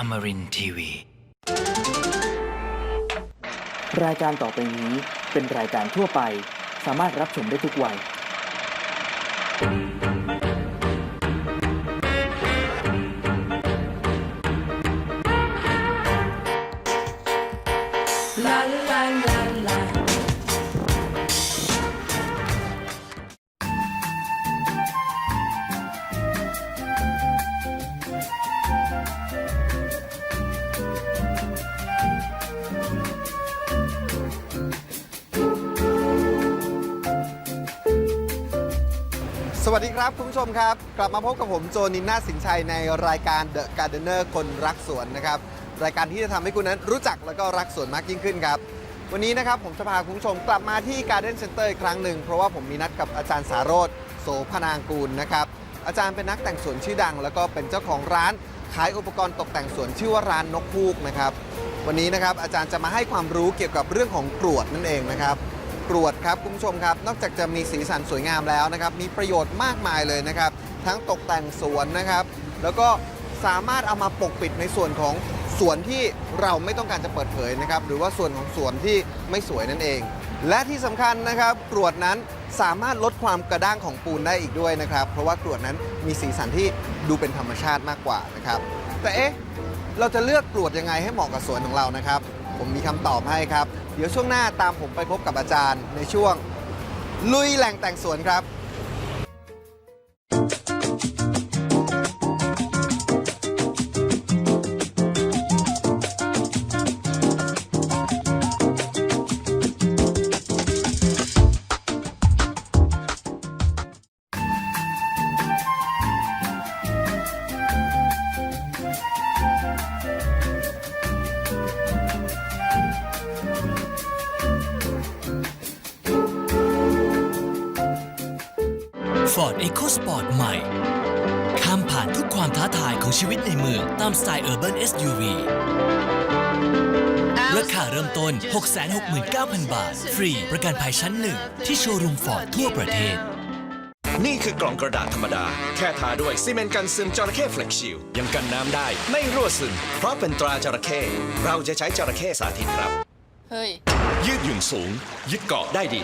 Amarin TV รายการต่อไปนี้เป็นรายการทั่วไป สามารถรับชมได้ทุกวัย มครับ กลับมาพบกับผมโจนินนาสินชัยในรายการ The Gardener คนรักสวนนะครับ รายการที่จะทำให้คุณนั้นรู้จักแล้วก็รักสวนมากยิ่งขึ้นครับ วันนี้นะครับผมจะพาคุณผู้ชมกลับมาที่ Garden Center อีกครั้งหนึ่ง เพราะว่าผมมีนัดกับอาจารย์สาโรธโสพนางกูลนะครับ อาจารย์เป็นนักแต่งสวนชื่อดัง แล้วก็เป็นเจ้าของร้านขายอุปกรณ์ตกแต่งสวนชื่อว่าร้านนกพูกนะครับ วันนี้นะครับอาจารย์จะมาให้ความรู้เกี่ยวกับเรื่องของกรวดนั่นเองนะครับ กรวดครับคุณผู้ชมครับ นอกจากจะมีสีสันสวยงามแล้วนะครับ มีประโยชน์มากมายเลยนะครับ ทั้งตกแต่งสวนนะครับ แล้วก็สามารถเอามาปกปิดในส่วนของสวนที่เราไม่ต้องการจะเปิดเผยนะครับ หรือว่าส่วนของสวนที่ไม่สวยนั่นเอง และที่สำคัญนะครับกรวดนั้นสามารถลดความกระด้างของปูนได้อีกด้วยนะครับ เพราะว่ากรวดนั้นมีสีสันที่ดูเป็นธรรมชาติมากกว่านะครับ แต่เอ๊ะเราจะเลือกกรวดยังไงให้เหมาะกับสวนของเรานะครับ ผมมีคำตอบให้ครับ ดี๋ยวช่วงหน้าตามผมไปพบกับอาจารย์ในช่วง ลุยแหล่งแต่งสวนครับ 669,000 บาท ฟรี ประกันภัยชั้นหนึ่งที่โชว์รูมฟอร์ดทั่วประเทศ นี่คือกล่องกระดาษธรรมดา แค่ทาด้วยซีเมนต์กันซึมจระเข้เฟล็กชิลยังกันน้ำได้ ไม่รั่วซึม เพราะเป็นตราจระเข้เราจะใช้จระเข้สาธิตครับ เฮ้ย ยืดหยุ่นสูง ยึดเกาะได้ดี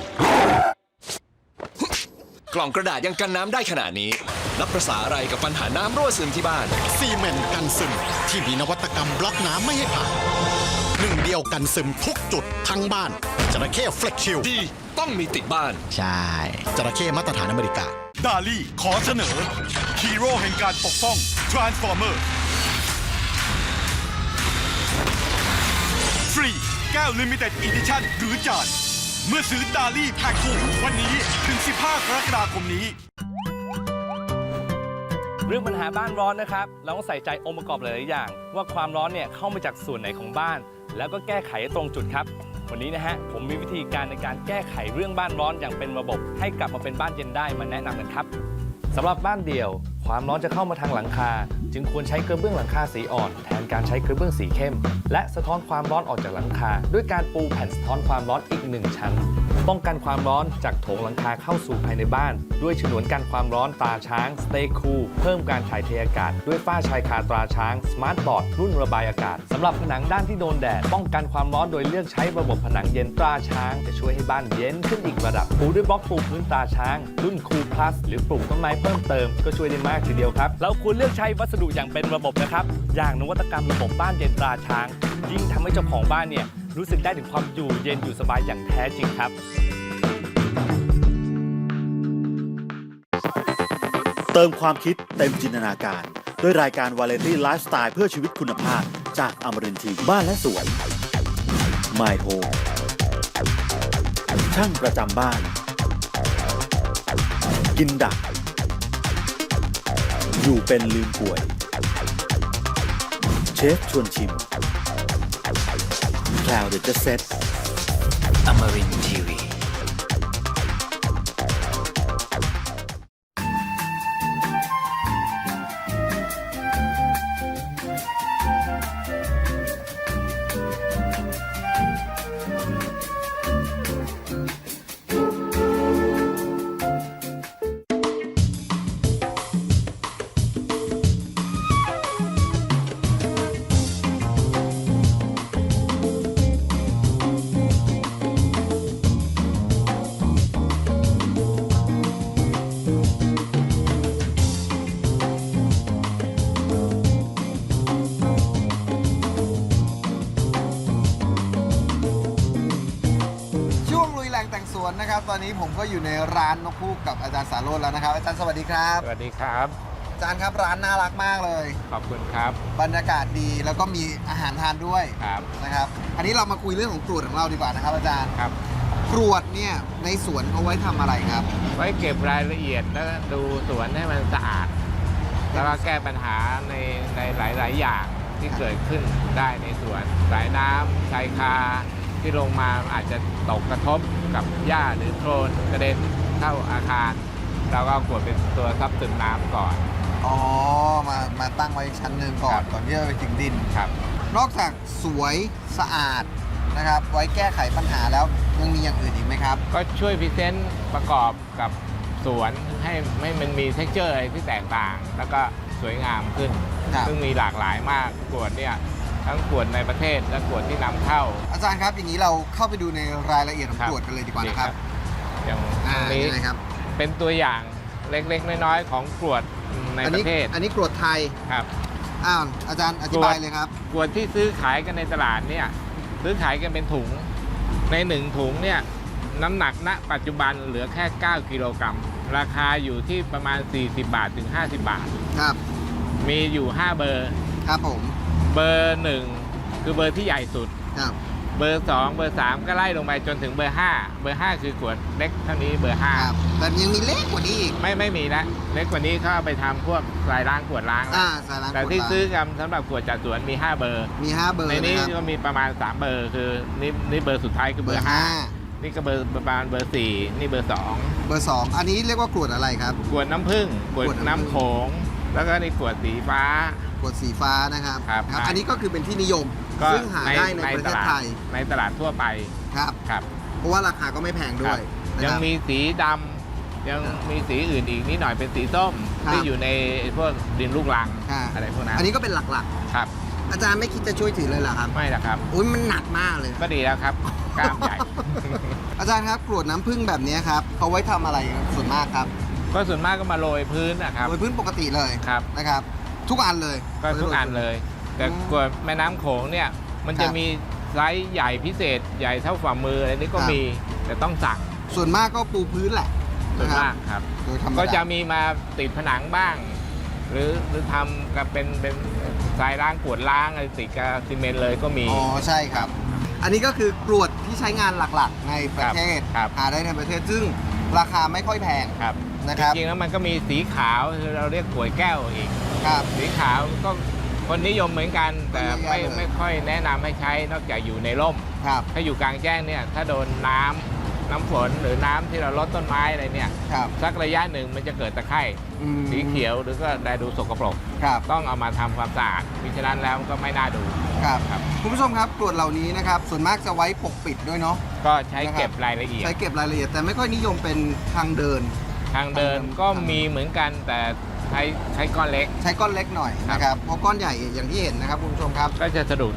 กล่องกระดาษยังกันน้ำได้ขนาดนี้นับประษาอะไรกับปัญหาน้ำรั่วซึมที่บ้าน ซีเมนต์กันซึมที่มีนวัตกรรมบล็อกน้ำไม่ให้ผ่าน หนึ่งเดียวกันซึมทุกจุดทั้งบ้านจระเข้เฟล็กชิลดีต้องมีติดบ้าน ใช่จระเข้มาตรฐานอเมริกา ดาลี่ขอเสนอฮีโร่แห่งการปกป้อง Transformer ฟรีแก้ว Limited Edition หรือจาน เมื่อซื้อดาลี่แพ็คคู่วันนี้ถึง 15 กรกฎาคมนี้ เรื่องปัญหาบ้านร้อนนะครับ เราต้องใส่ใจองค์ประกอบหลายๆอย่าง ว่าความร้อนเนี่ยเข้ามาจากส่วนไหนของบ้าน แล้วก็แก้ไขตรงจุดครับ วันนี้นะฮะผมมีวิธีการในการแก้ไขเรื่องบ้านร้อนอย่างเป็นระบบ ให้กลับมาเป็นบ้านเย็นได้มาแนะนำกันครับสำหรับบ้านเดี่ยว ความร้อนจะเข้ามาทางหลังคา จึงควรใช้กระเบื้องหลังคาสีอ่อน แทนการใช้กระเบื้องสีเข้ม และสะท้อนความร้อนออกจากหลังคา ด้วยการปูแผ่นสะท้อนความร้อนอีกหนึ่งชั้น ป้องกันความร้อนจากโถงหลังคาเข้าสู่ภายในบ้าน ด้วยฉนวนกันความร้อนตราช้าง Stay Cool เพิ่มการถ่ายเทอากาศ ด้วยฝ้าชายคาตราช้าง Smart Board รุ่นระบายอากาศสำหรับผนังด้านที่โดนแดด ป้องกันความร้อนโดยเลือกใช้ระบบผนังเย็นตราช้าง จะช่วยให้บ้านเย็นขึ้นอีกระดับปูด้วยบล็อกปูพื้นตราช้าง รุ่น Cool Plus หรือปลูกต้นไม้เพิ่มเติมก็ช่วยได้มากทีเดียวครับแล้วควรเลือกใช้วัสดุอย่างเป็นระบบนะครับ อย่างนวัตกรรมระบบบ้านเย็นตราช้าง ยิ่งทำให้เจ้าของบ้านเนี่ย รู้สึกได้ถึงความอยู่เย็นอยู่สบายอย่างแท้จริงครับ เติมความคิดเต็มจินตนาการ ด้วยรายการวาเลนตี้ไลฟ์สไตล์เพื่อชีวิตคุณภาพ จากอมรินทีวีบ้านและสวน My Home ช่างประจำบ้าน กินดัก อยู่เป็นลืมป่วย เชฟชวนชิม แคลวเดจะเซ็ต Amarin Tiwi. อนนี้ผมก็อยู่ในร้านนกคู่กับอาจารย์สาโรจน์แล้วนะครับ อาจารย์สวัสดีครับ สวัสดีครับ อาจารย์ครับร้านน่ารักมากเลย ขอบคุณครับ บรรยากาศดีแล้วก็มีอาหารทานด้วยครับนะครับ อันนี้เรามาคุยเรื่องของกรวดของเราดีกว่านะครับ อาจารย์ครับกรวดเนี่ยในสวนเอาไว้ทำอะไรครับ ไว้เก็บรายละเอียดแล้วก็ดูสวนให้มันสะอาด แล้วก็แก้ปัญหาในในหลาย ๆ อย่างที่เกิดขึ้นได้ในสวนสายน้ำชายคาที่ลงมาอาจจะตกกระทบ กับหญ้าหรือโคลนกระเด็นเข้าอาคาร เราก็เอาขวดเป็นตัวซับซึมน้ำก่อน อ๋อ มามาตั้งไว้ชั้นหนึ่งก่อครันบ ก่อนที่จะไปถึงดิน ครับ นอกจากสวยสะอาดนะครับ ไว้แก้ไขปัญหาแล้วยังมีอย่างอื่นอีกไหมครับ ก็ช่วยพรีเซนต์ประกอบกับสวนให้ให้มันมีเท็กเจอร์อะไรที่แตกต่าง แล้วก็สวยงามขึ้น ครับ ซึ่งมีหลากหลายมากกวดเนี่ย ทั้งกวดในประเทศและกวดที่นำเข้า อาจารย์ครับอย่างนี้เราเข้าไปดูในรายละเอียดของครับกรวดกันเลยดีกว่านะครับอย่างอ่านี้ยังไงครับ เป็นตัวอย่างเล็กๆ น้อยๆของกรวดในอัปนี้ระเทศอันนี้กรวดไทยครับ อ้าวอาจารย์อธิบายเลยครับกรวดที่ซื้อขายกันในตลาดเนี่ยซื้อขายกันเป็นถุง ในหนึ่งถุงเนี่ยน้ำหนักณปัจจุบันเหลือแค่ 9 กิโลกรัม ราคาอยู่ที่ประมาณ 40 บาทถึง 50 บาท ครับ มีอยู่ 5 เบอร์ ครับผม เบอร์หนึ่งคือเบอร์ที่ใหญ่สุด ครับ เบอร์2เบอร์3ก็ไล่ลงไปจนถึงเบอร์5เบอร์5คือขวดเล็กเท่านี้เบอร์ครับแต่ยังมีเล็กกว่านี้อีก5ไม่ไม่มีแล้วเล็กกว่านี้เขาเอาไปทำพวกลายล้างขวดล้างแล้วอ่าสายล้างแต่ขวดที่ล้างซื้อกันสำหรับขวดจัดสวนมี5เบอร์ มี5เบอร์ในนี้นะครับก็มีประมาณ3เบอร์ คือนี่นี่เบอร์สุดท้ายคือเบอร์ห้า5นี่ก็เบอร์ประมาณเบอร์4นี่เบอร์2เบอร์2อันนี้เรียกว่ากรวดอะไรครับ ขวดน้ำผึ้งขวดขวดน้ำน้ำโขงแล้วก็นี่ขวดสีฟ้า กรวดสีฟ้านะครับครับ อันนี้ก็คือเป็นที่นิยมก็ซึ่งหาได้ในประตเทศลาดไทยในตลาดทั่วไปครับ ครับ เพราะว่าราคาก็ไม่แพงด้วยครับนะยังครับ มีสีดำยังมีสีอื่นอีกนิดหน่อยเป็นสีส้มครับ ที่อยู่ในพวกดินลูกรังอ่าอะไรพวกนั้นอันนี้ก็เป็นหลักครับๆ อาจารย์ไม่คิดจะช่วยถือเลยเหรอครับไม่ละครับ อุ้ยมันหนักมากเลย ก็ดีแล้วครับกล้ามใหญ่ อาจารย์ครับกรวดน้ำผึ้งแบบนี้ครับเขาไว้ทำอะไรส่วนมากครับก็ส่วนมากก็มาโรยพื้นนะครับโดยพื้นปกติเลยครับ นะครับ ทุกอันเลยก็ทุกอันเลย แต่อืมกวดแม่น้ำโขงเนี่ย มันจะครับมีไซส์ใหญ่พิเศษ ใหญ่เท่าฝ่ามืออะไรนี่ก็ครับมีแต่ต้องสั่งส่วนมากก็ปูพื้นแหละส่วนนะคมารักบครับ โดยธรรมดาก็จะมีมาติดผนังบ้าง หรือหรือทำกับเป็นเป็นทรายล้างขวดล้างอะไรติดกับซีเมนต์เลยก็มี อ๋อใช่ครับ อันนี้ก็คือกรวดที่ใช้งานหลักๆ ในประเทศครับ หาได้ในประเทศซึ่งราคาไม่ค่อยแพงครับนะครับจริงๆแล้วมันก็มีสีขาวคือเราเรียกขวดแก้วอีก ครับ สีขาวก็คนนิยมเหมือนกัน แต่ก็เยอะแยะไม่เลยไม่ค่อยแนะนำให้ใช้นอกจากอยู่ในร่ม ครับ ถ้าอยู่กลางแจ้งเนี่ยถ้าโดนน้ำน้ำฝนหรือน้ำที่เราลดต้นไม้อะไรเนี่ยครับสักระยะหนึ่งมันจะเกิดตะไคร่อืมสีเขียวหรือก็ได้ดูสกปรก ครับ ต้องเอามาทำความสะอาดมิฉะนั้นแล้วก็ไม่น่าดู ครับ ครับ คุณผู้ชมครับกรวดเหล่านี้นะครับ ส่วนมากจะไว้ปกปิดด้วยเนาะ ก็ใช้นะครับเก็บรายละเอียด ใช้เก็บรายละเอียดแต่ไม่ค่อยนิยมเป็นทางเดิน ทางเดินก็มีเหมือนกันแต่ ใช้ใช้ก้อนเล็ก ใช้ก้อนเล็กหน่อยครับนะครับเพราะก้อนใหญ่อย่างที่เห็นนะครับคุณผู้ชมครับ ก็จะสะดุด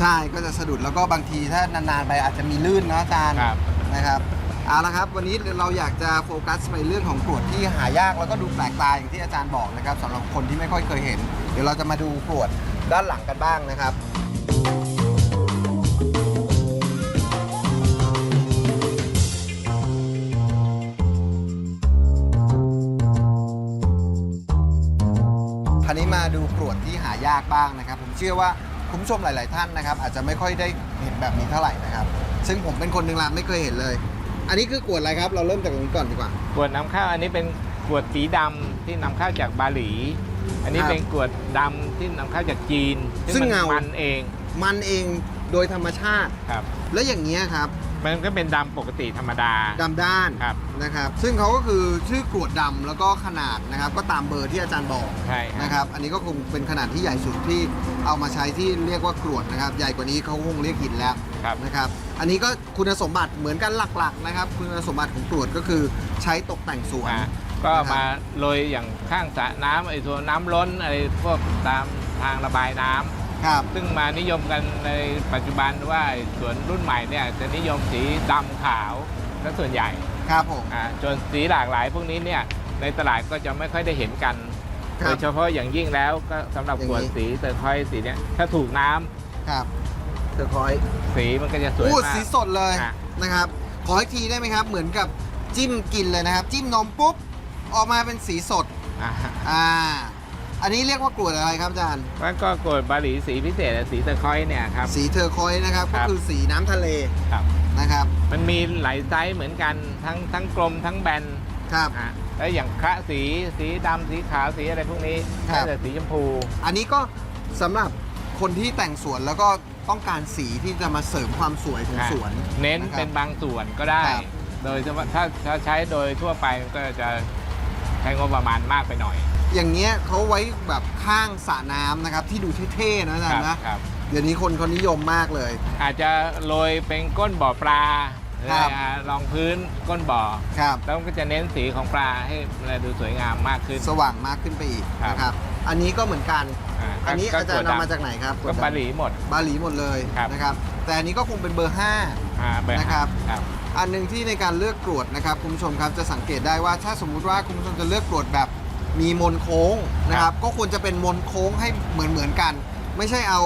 ใช่ก็จะสะดุดแล้วก็บางทีถ้านานๆไปอาจจะมีลื่นนะอาจารย์ครับนะครับเอาละครับวันนี้เราอยากจะโฟกัสไปเรื่องของกรวดที่หายากแล้วก็ดูแปลกตาอย่างที่อาจารย์บอกนะครับสำหรับคนที่ไม่ค่อยเคยเห็น เดี๋ยวเราจะมาดูกรวดด้านหลังกันบ้างนะครับ ยากบ้างนะครับ ผมเชื่อว่าคุณผู้ชมหลาย ๆ ท่านนะครับ อาจจะไม่ค่อยได้เห็นแบบนี้เท่าไหร่นะครับ ซึ่งผมเป็นคนหนึ่งละไม่เคยเห็นเลย อันนี้คือกรวดอะไรครับ เราเริ่มจากตรงนี้ก่อนดีกว่ากวดน้ำข้าวอันนี้เป็นกวดสีดำที่นำเข้าจากบาหลี อันนี้ครับเป็นกวดดำที่นำเข้าจากจีนซึ่งมันเงามัมั นเองมันเองโดยธรรมชาติ ครับ แล้วอย่างนี้ยครับ มันก็เป็นดำปกติธรรมดา ดำด้านครับ นะครับ ซึ่งเขาก็คือชื่อกรวดดำแล้วก็ขนาดนะครับ ก็ตามเบอร์ที่อาจารย์บอกใช่นะครับ อันนี้ก็คงเป็นขนาดที่ใหญ่สุดที่เอามาใช้ที่เรียกว่ากรวดนะครับ ใหญ่กว่านี้เขาคงเรียกหินแล้วครับ นะครับ อันนี้ก็คุณสมบัติเหมือนกันหลักๆนะครับ คุณสมบัติของกรวดก็คือใช้ตกแต่งสวน อ่าก็มาโรยอย่างข้างสระน้ำไอ้ตัวน้ำล้นอะไรพวกตามทางระบายน้ำ ครับ ซึ่งมานิยมกันในปัจจุบันว่าไอ้สวนรุ่นใหม่เนี่ยจะนิยมสีดำขาวซะส่วนใหญ่ครับผม อ่าจนสีหลากหลายพวกนี้เนี่ยในตลาดก็จะไม่ค่อยได้เห็นกัน ครัโดบ ยเฉพาะอย่างยิ่งแล้วก็สำหรับอย่างขวดนี้สีเตอร์คอยส์สีเนี้ยถ้าถูกน้ำครับเดอะคอยสีมันก็จะสวยอู้มากสีสดเลยอะ นะครับ ขออีกทีได้ไหมครับ เหมือนกับจิ้มกินเลยนะครับ จิ้มนมปุ๊บ ออกมาเป็นสีสด อ่า อ่า อันนี้เรียกว่ากรวดอะไรครับอาจารย์แล้วก็โกดบาหลีสีพิเศษสีเตอร์คอยส์เนี่ยครับ สีเทอร์โคอยส์นะครับคก็รับคือสีน้ำทะเลครับ นะครับ มันมีหลายไซส์เหมือนกันทั้งทั้งกลมทั้งแบนครับอะแล้วอย่างคระสีสีดำสีขาวสีอะไรพวกนี้ครับ แต่สีชมพูอันนี้ก็สำหรับคนที่แต่งสวนแล้วก็ต้องการสีที่จะมาเสริมความสวยของอะสวนเน้นนะครับ เป็นบางส่วนก็ได้ ครับ โดยเฉพาะถ้าถ้าใช้โดยทั่วไปมันก็จะใช้งบประมาณมากไปหน่อย อย่างเงี้ยเขาไว้แบบข้างสระน้ำนะครับ ที่ดูเท่ๆนะอาจารย์นะ ครับ เดี๋ยวนี้คนเขานิยมมากเลย อาจจะโรยเป็นก้นบ่อปลาหรือครับ อ่ารองพื้นก้นบ่อ ครับ แล้วมันก็จะเน้นสีของปลาให้มันดูสวยงามมากขึ้น สว่างมากขึ้นไปอีกครับ นะครับ อันนี้ก็เหมือนกันาอันนี้ก็อาจารย์ถั่วนำมาดำจากไหนครับก็บาหลีหมด บาหลีหมดเลยครับ นะครับ แต่อันนี้ก็คงเป็นเบอร์5อ่าแบบนะครับ ครับอันหนึ่งที่ในการเลือกกรวดนะครับคุณผู้ชมครับจะสังเกตได้ว่าถ้าสมมุติว่าคุณผู้ชมจะเลือกกรวดแบบ มีมนโค้งนะครับ ก็ควรจะเป็นมนโค้งให้เหมือนเหมือนๆกัน ไม่ใช่เอา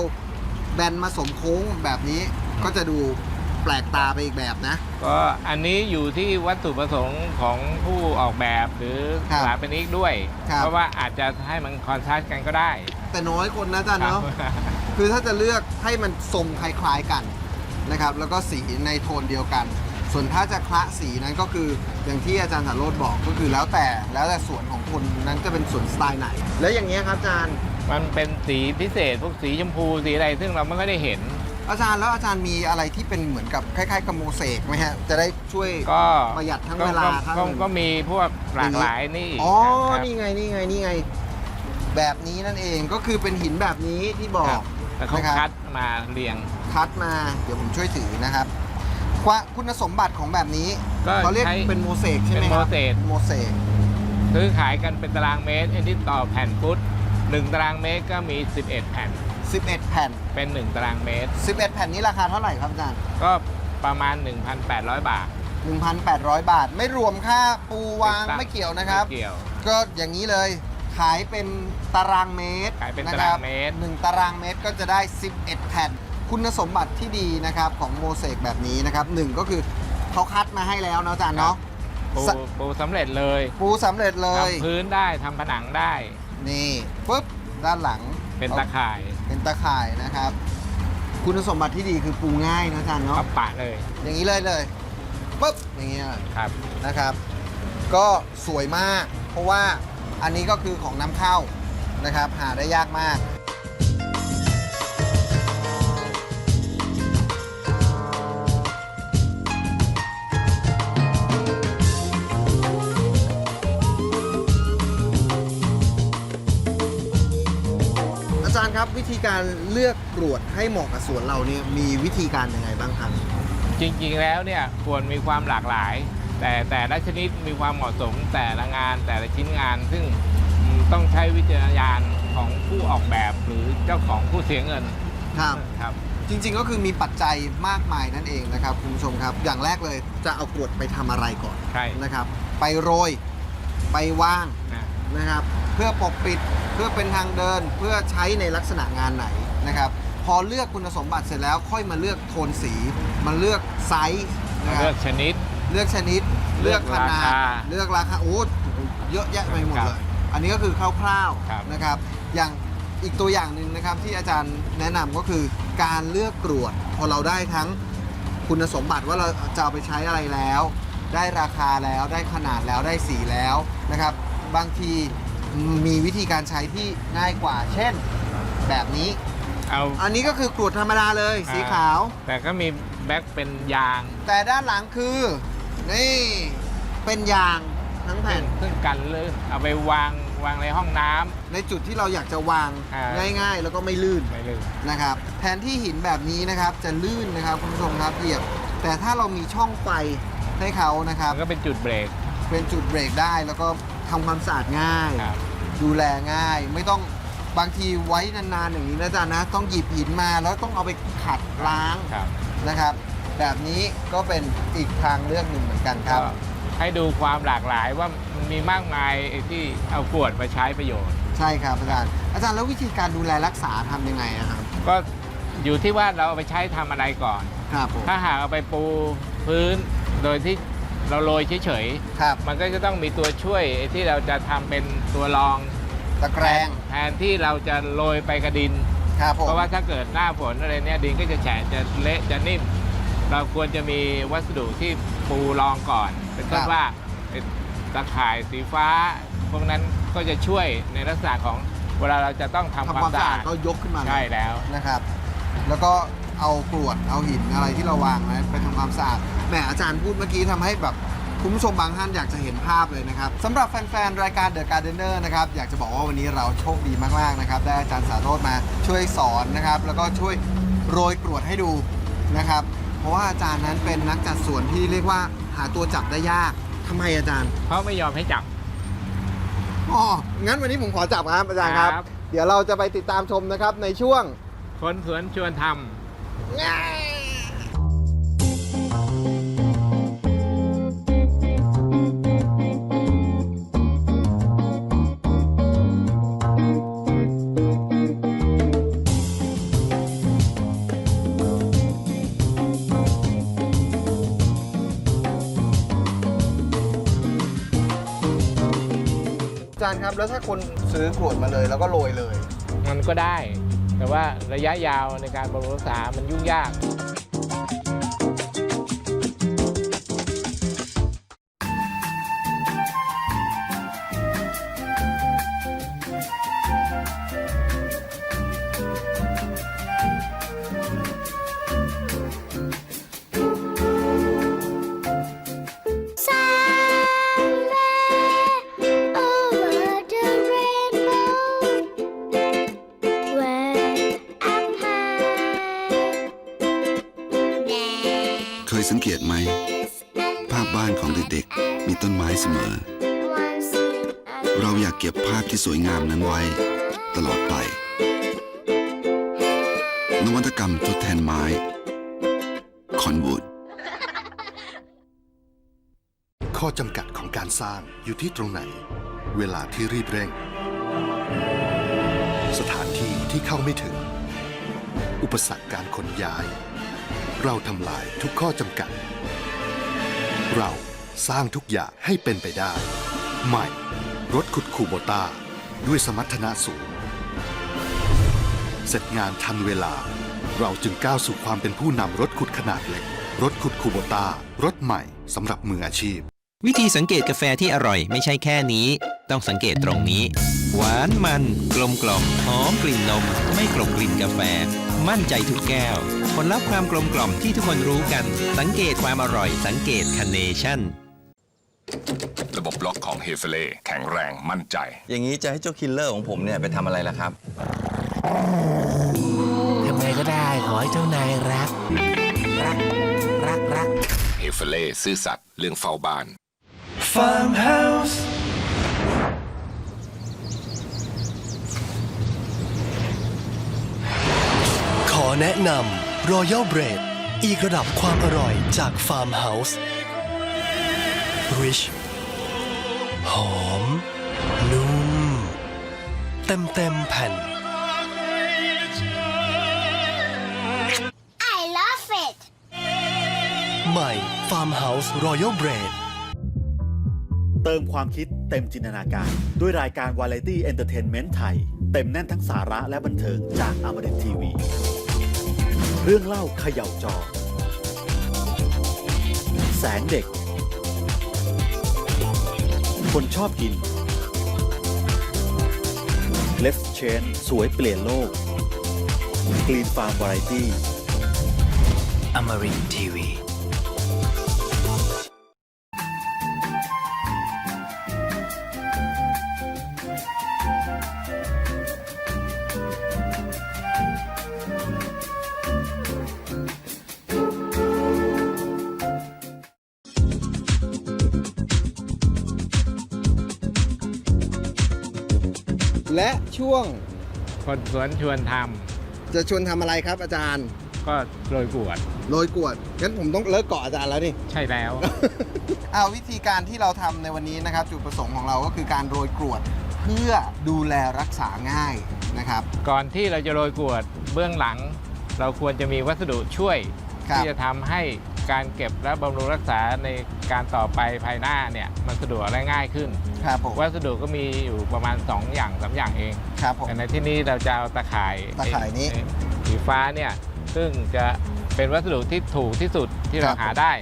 แบนมาสมโค้งแบบนี้ก็จะดูแปลกตาไปอีกแบบนะ ก็อันนี้อยู่ที่วัตถุประสงค์ของผู้ออกแบบหรือครัสบถาปนิกด้วย ครับ เพราะว่าอาจจะให้มันคอนทราสต์กันก็ได้แต่น้อยคนนะอาจารย์เนาะ ครับ คือถ้าจะเลือกให้มันทรงคล้ายๆกันนะครับ แล้วก็สีในโทนเดียวกัน ส่วนถ้าจะคละสีนั้นก็คืออย่างที่อาจารย์สารโรธบอกก็คือแล้วแต่แล้วแต่ส่วนของคนนั้นจะเป็นส่วนสไตล์ไหน แล้วอย่างเงี้ยครับอาจารย์ มันเป็นสีพิเศษพวกสีชมพูสีอะไรซึ่งเราไม่ค่อยได้เห็น อาจารย์แล้วอาจารย์มีอะไรที่เป็นเหมือนกับคล้ายๆกับโมเสกไหมฮะ จะได้ช่วยก็ประหยัดทั้งก็เวลาก็ทั้งก็เงินก็มีพวกหลากหลายนี่อ๋อ ครับนี่ไงนี่ไงนี่ไง แบบนี้นั่นเองก็คือเป็นหินแบบนี้ที่บอครัก บแต่เขานะครับ คัดมาเรียง คัดมาเดี๋ยวผมช่วยถือนะครับ ว่าคุณสมบัติของแบบนี้ก็เขาเรียกใช้เป็นโมเสกใช่ไหมครับเป็นโมเสก โมเสกซื้อขายกันเป็นตารางเมตรไอ้ที่ต่อแผ่นฟุตหนึ่งตารางเมตรก็มี 11 แผ่น 11 แผ่น เป็น 1 ตารางเมตร 11 แผ่นนี้ราคาเท่าไหร่ครับอาจารย์ ก็ประมาณ 1,800 บาท 1,800 บาท ไม่รวมค่าปูวางติดตั้งไม่เกี่ยวนะครับ ไม่เกี่ยว ก็อย่างนี้เลยขายเป็นตารางเมตรขายเป็นนะคบตารางเมตร หนึ่งตารางเมตรก็จะได้ 11 แผ่น คุณสมบัติที่ดีนะครับของโมเสกแบบนี้นะครับหนึ่งก็คือเขาคัดมาให้แล้วเนาะอาจารย์เนาะ ปูสปูสำเร็จเลยปูสำเร็จเลย ทำพื้นได้ทำผนังได้ นี่ปุ๊บด้านหลังเป็นตะข่ายเป็นตะข่ายนะครับ คุณสมบัติที่ดีคือปูง่ายนะอาจารย์ก็เนาะปะเลยอย่างนี้เลยเลยปุ๊บอย่างเงี้ยครับ นะครับ ก็สวยมาก เพราะว่าอันนี้ก็คือของน้ำเข้านะครับ หาได้ยากมาก ธีการเลือกกรวดให้เหมาะกับสวนเราเนี่ยมีวิธีการยังไงบ้างครับ จริงๆแล้วเนี่ยควรมีความหลากหลาย แต่แต่ละชนิดมีความเหมาะสมแต่ละงานแต่ละชิ้นงาน ซึ่งต้องใช้วิจารณญาณของผู้ออกแบบหรือเจ้าของผู้เสียเงินครับ ครับ จริงๆก็คือมีปัจจัยมากมายนั่นเองนะครับคุณผู้ชมครับ อย่างแรกเลยจะเอากรวดไปทำอะไรก่อนใช่นะครับ ไปโรย ไปว่าง นะ นะครับ เพื่อปกปิดเพื่อเป็นทางเดินเพื่อใช้ในลักษณะงานไหนนะครับ พอเลือกคุณสมบัติเสร็จแล้วค่อยมาเลือกโทนสีมาเลือกไซส์นะคเลืรัอบกชนิด เลือกชนิด เลืเลืออกกขนาดราคาเลือกราคาโอ้เยอะแยะไปหมดครับเลยอันนี้ก็คือคร่าวครับ ๆนะครับ อย่างอีกตัวอย่างหนึ่งนะครับที่อาจารย์แนะนำก็คือการเลือกกรวดพอเราได้ทั้งคุณสมบัติว่าเราจะเอาไปใช้อะไรแล้ว ได้ราคาแล้วได้ขนาดแล้วได้สีแล้วนะครับ บางทีมีวิธีการใช้ที่ง่ายกว่า เช่น แบบนี้ เอาอันนี้ก็คือกรวดธรรมดาเลยสีขาว แต่ก็มีแบ็คเป็นยาง แต่ด้านหลังคือนี่เป็นยางทั้งแผ่นซึ่งกันลื่น เอาไปวางวางในห้องน้ำในจุดที่เราอยากจะวางอ่าง่าย ๆ แล้วก็ไม่ลื่นไม่ลื่นนะครับแทนที่หินแบบนี้นะครับจะลื่นนะครับคุณผู้ชมครับเหยียบ แต่ถ้าเรามีช่องไฟให้เขานะครับมันก็เป็นจุดเบรก เป็นจุดเบรกได้แล้วก็ ทำความสะอาดง่าย ครับ ดูแลง่าย ไม่ต้องบางทีไว้นานๆอย่างนี้นะจ๊ะนะต้องหยิบหินมาแล้วต้องเอาไปขัดล้างครับนะครับ แบบนี้ก็เป็นอีกทางเลือกหนึ่งเหมือนกันคก็รับให้ดูความหลากหลายว่ามันมีมากมายไอ้ที่เอากรวดมาใช้ประโยชน์ ใช่ครับอาจารย์อาจารย์แล้ววิธีการดูแลรักษาทำยังไงอะครับก็อยู่ที่ว่าเราเอาไปใช้ทำอะไรก่อน ครับผมถ้าหากเอาไปปูพื้นโดยที่ เราโรยเฉยครับๆ มันก็จะต้องมีตัวช่วยที่เราจะทำเป็นตัวรองตะแกรงแทนที่เราจะโรยไปกระดิน ครับผมเพราะว่าถ้าเกิดหน้าฝนอะไรเนี่ยดินก็จะแฉะจะเละจะนิ่ม เราควรจะมีวัสดุที่ปูรองก่อน เป็นต้นว่าไอ้ตะข่ายสีฟ้า พวกนั้นก็จะช่วยในลักษณะของเวลาเราจะต้องทำทำควาความมสะสะอาอาดดก็ยกขึ้นมาเลยใช่แล้วนะครับ แล้วก็ เอากรวดเอาหินอะไรที่เราวางไว้ไปทำความสะอาดแหมอาจารย์พูดเมื่อกี้ทำให้แบบคุณผู้ชมบางท่านอยากจะเห็นภาพเลยนะครับสำหรับแฟนๆ รายการ The Gardener นะครับอยากจะบอกว่าวันนี้เราโชคดีมากๆนะครับได้อาจารย์สาโรธมาช่วยสอนนะครับ แล้วก็ช่วยโรยกรวดให้ดูนะครับ เพราะว่าอาจารย์นั้นเป็นนักจัดสวนที่เรียกว่าหาตัวจับได้ยากทำไมอาจารย์เพราะไม่ยอมให้จับ อ๋องั้นวันนี้ผมขอจับครับอาจารย์ครับ ครับ เดี๋ยวเราจะไปติดตามชมนะครับในช่วง คนสวนชวนทำอา จารย์ครับ แล้วถ้าคนซื้อกรวดมาเลยแล้วก็โรยเลย มันก็ได้ แต่ว่าระยะยาวในการบำรุงรักษามันยุ่งยาก ที่สวยงามนั้นไว้ ตลอดไป นวัตกรรมทดแทนไม้ คอนวูดข้อจำกัดของการสร้างอยู่ที่ตรงไหน เวลาที่รีบเร่ง สถานที่ที่เข้าไม่ถึง อุปสรรคการขนย้าย เราทำลายทุกข้อจำกัด เราสร้างทุกอย่างให้เป็นไปได้ ใหม่ รถขุดคูโบต้าด้วยสมรรถนะสูง เสร็จงานทันเวลา เราจึงก้าวสู่ความเป็นผู้นำรถขุดขนาดเล็ก รถขุดคูโบต้ารถใหม่สำหรับมืออาชีพ วิธีสังเกตกาแฟที่อร่อยไม่ใช่แค่นี้ ต้องสังเกตตรงนี้ หวานมัน กลมกล่อมหอมกลิ่นนม ไม่กลบกลิ่นกาแฟ มั่นใจทุกแก้ว ผลลัพธ์ความกลมกล่อมที่ทุกคนรู้กัน สังเกตความอร่อย สังเกตคาเนชั่น ระบบล็อกของเฮเฟเล่แข็งแรงมั่นใจ อย่างนี้จะให้เจ้าคิลเลอร์ของผมเนี่ยไปทำอะไรล่ะครับ ทำไงก็ได้ขอให้เจ้านายรัก รัก รัก รัก เฮเฟเล่ซื่อสัตย์เรื่องเฝ้าบ้าน Farmhouse ขอแนะนำ Royal Bread อีกระดับความอร่อยจาก Farmhouse Rich หอม นุ่ม เต็มเต็มๆแผ่น I love it ใหม่ Farmhouse Royal Bread เติมความคิดเต็มจินตนาการ ด้วยรายการวาไรตี้เอนเตอร์เทนเมนต์ไทย เต็มแน่นทั้งสาระและบันเทิงจากอมรินทีวี เรื่องเล่าเขย่าจอ แสงเด็ก คนชอบกิน Let's Change สวยเปลี่ยนโลก Green Farm Variety Amarin TV ช่วงคนสวนชวนทจะชวนทำอะไรครับอาจารย์ำก็โรยกรวดโรยกรวดงั้นผมต้องเลิกเกาะอาจารย์แล้วนี่ ใช่แล้ว เอาวิธีการที่เราทำในวันนี้นะครับ จุดประสงค์ของเราก็คือการโรยกรวดเพื่อดูแลรักษาง่ายนะครับ ก่อนที่เราจะโรยกรวดเบื้องหลัง เราควรจะมีวัสดุช่วย ที่จะทำให้การเก็บและบำรุงรักษาในการต่อไปภายหน้าเนี่ยมันสะดวกและง่ายขึ้น ครับผมวัสดุก็มีอยู่ประมาณ 2 อย่างสามอย่างเอง ครับผม แต่ในที่นี้เราจะเอาตะข่ายตะข่ายนี้ไอ้สีฟ้าเนี่ยซึ่งจะเป็นวัสดุที่ถูกที่สุดที่เราครับ หาได้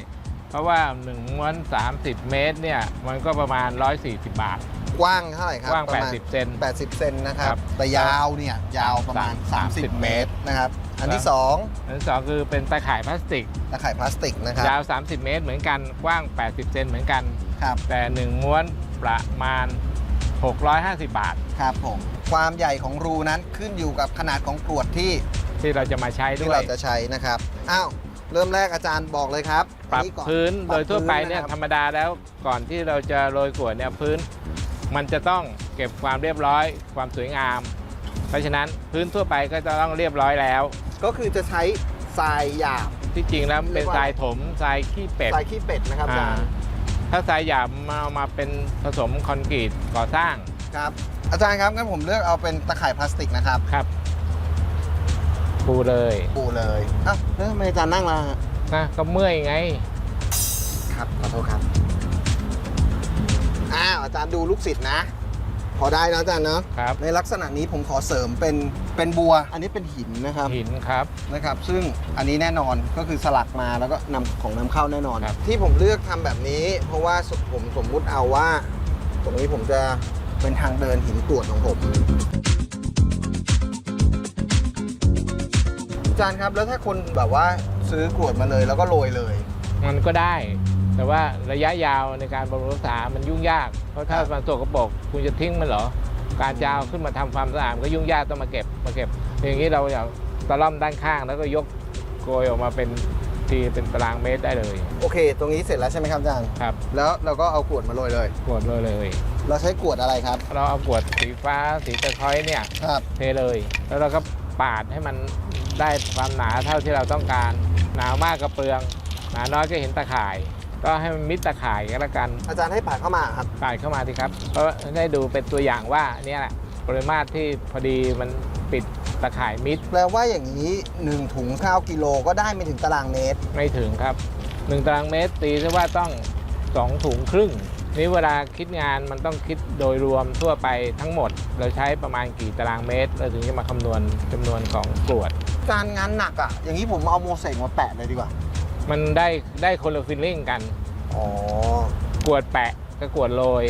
เพราะว่า1ม้วน30 เมตรเนี่ยมันก็ประมาณ 140 บาท กว้างเท่าไหร่ครับกว้าง ประมณ80 เซน 80 เซนนะครัครับบแต่ยาวเนี่ยยาวประมาณสาม30 30 เมตรนะครับ อันที่อันที่สองคือเป็นตะข่ายพลาสติก2ตะข่ายพลาสติกนะครับ ยาว 30 เมตรเหมือนกัน กว้าง 80 เซนเหมือนกัน ครับ แต่ 1 ม้วนประมาณ 650 บาท ครับผม ความใหญ่ของรูนั้นขึ้นอยู่กับขนาดของกรวดที่ที่เราจะมาใช้ด้ที่วยเราจะใช้นะครับ อ้าว เริ่มแรกอาจารย์บอกเลยครับปรับอัก่อพื้นปโดรับยทั่วไปเนี่ยะครับธรรมดาแล้วก่อนที่เราจะโรยกรวดเนี่ยพื้น มันจะต้องเก็บความเรียบร้อย ความสวยงาม เพราะฉะนั้นพื้นทั่วไปก็จะต้องเรียบร้อยแล้ว ก็คือจะใช้ทรายหยาบ ที่จริงแล้วเป็นทรายถมทรายขี้เป็ดทรายขี้เป็ดนะครับอาจารย์ถ้าทรายหยาบมาเอามาเป็นผสมคอนกรีตก่อสร้างครับอาจารย์ครับงั้นผมเลือกเอาเป็นตะข่ายพลาสติกนะครับครับปูเลยปูเลยอ้าวแล้วทำไมอาจารย์นั่งล่ะนะก็เมื่อยไง ครับขอโทษครับอ้าวอาจารย์ดูลูกศิษย์นะ พอได้นะอาจารย์เนาะครับในลักษณะนี้ผมขอเสริมเป็นเป็นบัว อันนี้เป็นหินนะครับหินครับนะครับ ซึ่งอันนี้แน่นอนก็คือสลักมาแล้วก็นำของนำเข้าแน่นอนครับที่ผมเลือกทำแบบนี้ เพราะว่าสผมสมมุติเอาว่า ตรงนี้ผมจะเป็นทางเดินหินกรวดของผมอาจารย์ครับแล้วถ้าคนแบบว่าซื้อกรวดมาเลยแล้วก็โรยเลย มันก็ได้ แต่ว่าระยะยาวในการบำรุงรักษา มันยุ่งยาก เพราะถ้าครับมันสกปรกคุณจะทิ้งมันเหรอ การจะเอาขึ้นมาทำความสะอาดมันก็ยุ่งยากต้องมาเก็บมาเก็บ อย่างนี้เราอยากตะล่อมด้านข้างแล้วก็ยกโกยออกมาเป็นทีเป็นตารางเมตรได้เลยโอเค ตรงนี้เสร็จแล้วใช่ไหมครับอาจารย์ครับ แล้วเราก็เอากรวดมาโรยเลย กวดเลยเลย เราใช้กรวดอะไรครับ เราเอากวดสีฟ้าสีตะไคร้เนี่ยครับเทเลย แล้วเราก็ปาดให้มันได้ความหนาเท่าที่เราต้องการ หนามากก็เปลือง หนาน้อยก็เห็นตะข่าย ก็ให้มันมิดตะข่ายก็แล้วกันอาจารย์ให้ปาดเข้ามาครับ ปาดเข้ามาสิครับ เพราะได้ดูเป็นตัวอย่างว่าเนี่ยแหละปริมาตรที่พอดีมันปิดตะข่ายมิดแปลว่าอย่างนี้ 1 ถุงข้าวกิโลก็ได้ไม่ถึงตารางเมตร ไม่ถึงครับ 1 ตารางเมตรตีซะว่าต้อง 2 ถุงครึ่ง นี่เวลาคิดงานมันต้องคิดโดยรวมทั่วไปทั้งหมด เราใช้ประมาณกี่ตารางเมตร เราถึงจะมาคำนวณจำนวนของกรวดจานงานหนักอะ อย่างนี้ผมเอาโมเสกมาแปะเลยดีกว่า มันได้ได้คนละฟิลลิ่งกันอ๋อกรวดแปะกับกรวดโรย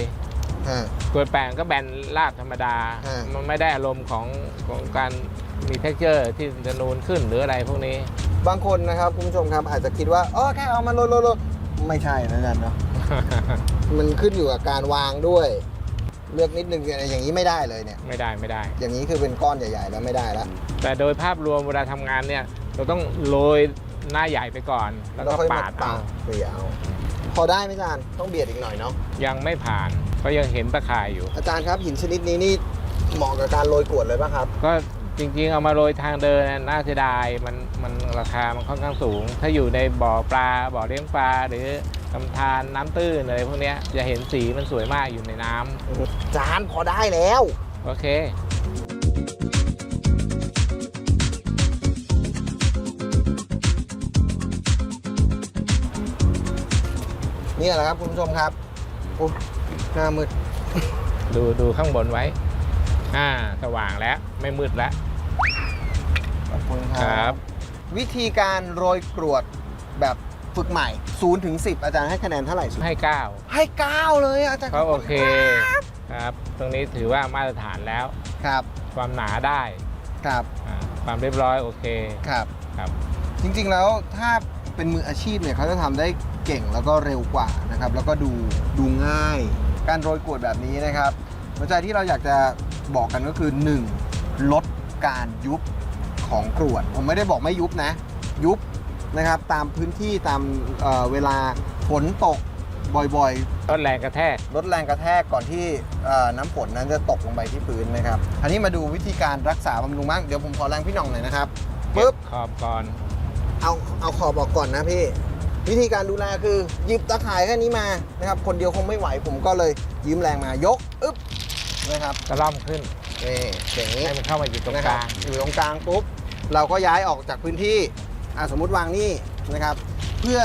ฮะกรวดแปะก็แบนราบธรรมดา อ่ามั มันไม่ได้อารมณ์ของของการมีเท็กเจอร์ที่จะนูนขึ้นหรืออะไรพวกนี้ บางคนนะครับคุณผู้ชมครับอาจจะคิดว่าอ๋อแค่เอามาโรยโรยโรยไม่ใช่นะอาจารย์เนาะ มันขึ้นอยู่กับการวางด้วย เลือกนิดนึงอย่างนี้ไม่ได้เลยเนี่ย ไม่ได้ไม่ได้ อย่างนี้คือเป็นก้อนใหญ่ ๆ แล้วไม่ได้แล้วแต่โดยภาพรวมเวลาทำงานเนี่ย เราต้องโรย หน้าใหญ่ไปก่อน แล้วก็ค่อยมปาดเอาเสียเอา พอได้ไหมอาจารย์ต้องเบียดอีกหน่อยเนาะยังไม่ผ่านเพราะยังเห็นตะข่ายอยู่ อาจารย์ครับหินชนิดนี้นี่เหมาะกับการโรยกรวดเลยป่ะครับ ก็จริงๆ เอามาโรยทางเดินน่ะน่าเสียดายมันมันราคามันค่อนข้างสูง ถ้าอยู่ในบ่อปลาบ่อเลี้ยงปลาหรือลำธารน้ำตื้นอะไรพวกเนี้ยจะเห็นสีมันสวยมากอยู่ในน้ำจานพอได้แล้ว โอเค นี่แหละครับคุณผู้ชมครับโอ้หน้ามืด ดูดูข้างบนไว้ อ่า สว่างแล้ว ไม่มืดแล้ว ขอบคุณคครัรับ บ วิธีการโรยกรวดแบบฝึกใหม่0ถึง10 อาจารย์ให้คะแนนเท่าไหร่สุดให้เก้าให้9เลยอาจารย์ก็โอเค ครับ ตรงนี้ถือว่ามาตรฐานแล้ว ครับความหนาได้ครับอ่าความเรียบร้อยโอเค ครับ ครับ จริงๆแล้วถ้าเป็นมืออาชีพเนี่ยเขาจะทำได้ เก่งแล้วก็เร็วกว่านะครับ แล้วก็ดูดูง่าย การโรยกรวดแบบนี้นะครับหัวใจที่เราอยากจะบอกกันก็คือ 1. ลดการยุบของกรวด ผมไม่ได้บอกไม่ยุบนะ ยุบนะครับตามพื้นที่ตามเอ่อเวลาฝนตกบ่อยๆลดแรงกระแทก ลดแรงกระแทกก่อนที่เอ่อน้ำฝนนั้นจะตกลงไปที่พื้นนะครับอันนี้มาดูวิธีการรักษาบำรุงบ้างเดี๋ยวผมขอแรงพี่หน่องหน่อยนะครับปึ๊บ ขอบก่อน เอาเอาขอบออกก่อนนะพี่ วิธีการดูแลคือหยิบตะข่ายแค่นี้มานะครับ คนเดียวคงไม่ไหวผมก็เลยยืมแรงมายกอึ๊บนะครับกระล่อมขึ้นนี่อย่างนี้ให้มันเข้ามาอยู่ตรงนะกครับลางอยู่ตรงกลางปุ๊บเราก็ย้ายออกจากพื้นที่อะสมมุติวางนี่นะครับ เพื่อ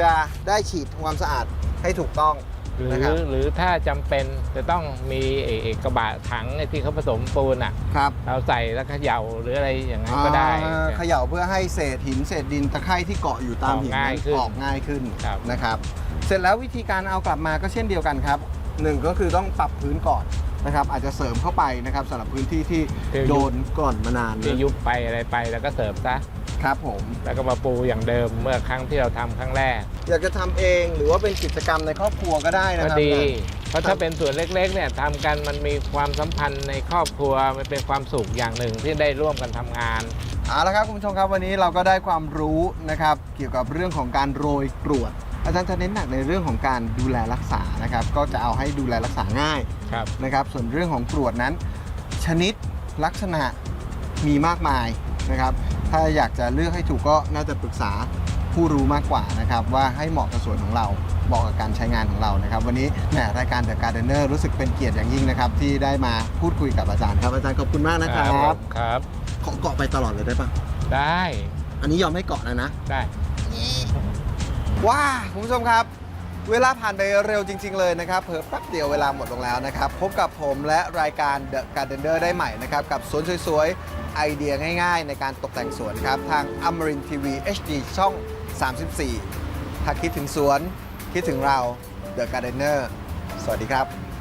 จะได้ฉีดทำความสะอาดให้ถูกต้อง หรือนะครับหรือถ้าจำเป็นจะต้องมีเอ่อเอ่อกระบะถังไอ้ที่เขาผสมปูนอะ ครับเราใส่แล้วเขย่าหรืออะไรอย่างนั้นก็ได้ อ่าเขย่าเพื่อให้เศษหินเศษดินตะไคร่ที่เกาะอยู่ตามหินออกง่ายนั้นขึ้นออกง่ายขึ้นครับ นะครับ เสร็จแล้ววิธีการเอากลับมาก็เช่นเดียวกันครับหนึ่งก็คือต้องปรับพื้นก่อน นะครับอาจจะเสริมเข้าไปนะครับสำหรับพื้นที่ที่โดนก่อนมานานที่ยุบไปอะไรไปแล้วก็เสริมซะครับผม แล้วก็มาปูอย่างเดิมเมื่อครั้งที่เราทำครั้งแรก อยากจะทำเองหรือว่าเป็นกิจกรรมในครอบครัวก็ได้นะก็ครับดี เพราะถ้าเป็นส่วนเล็กๆเนี่ยทำกันมันมีความสัมพันธ์ในครอบครัวมันเป็นความสุขอย่างหนึ่งที่ได้ร่วมกันทำงาน เอาละครับคุณผู้ชมครับวันนี้เราก็ได้ความรู้นะครับเกี่ยวกับเรื่องของการโรยกรวด อาจารย์จะเน้นหนักในเรื่องของการดูแลรักษานะครับก็จะเอาให้ดูแลรักษาง่าย ครับนะครับส่วนเรื่องของกรวดนั้น ชนิดลักษณะมีมากมายนะครับถ้าอยากจะเลือกให้ถูกก็น่าจะปรึกษาผู้รู้มากกว่านะครับว่าให้เหมาะกับส่วนของเราเหมาะกับการใช้งานของเรานะครับ วันนี้แหมรายการ The Gardener รู้สึกเป็นเกียรติอย่างยิ่งนะครับ ที่ได้มาพูดคุยกับอาจารย์ครับอาจารย์ขอบคุณมากนะครับครับขอเกาะไปตลอดเลยได้ปะได้ อันนี้ยอมให้เกาะแล้วนะได้ว้าคุณผู้ชมครับ เวลาผ่านไปเร็วจริง ๆ เลยนะครับเพิ่แป๊บเดียวเวลาหมดลงแล้วนะครับ พบกับผมและรายการ The Gardener ได้ใหม่นะครับ กับสวนสวยๆ ไอเดียง่ายๆ ในการตกแต่งสวนครับ ทาง Amarin TV HD ช่อง 34 ถ้าคิดถึงสวน คิดถึงเรา The Gardener สวัสดีครับ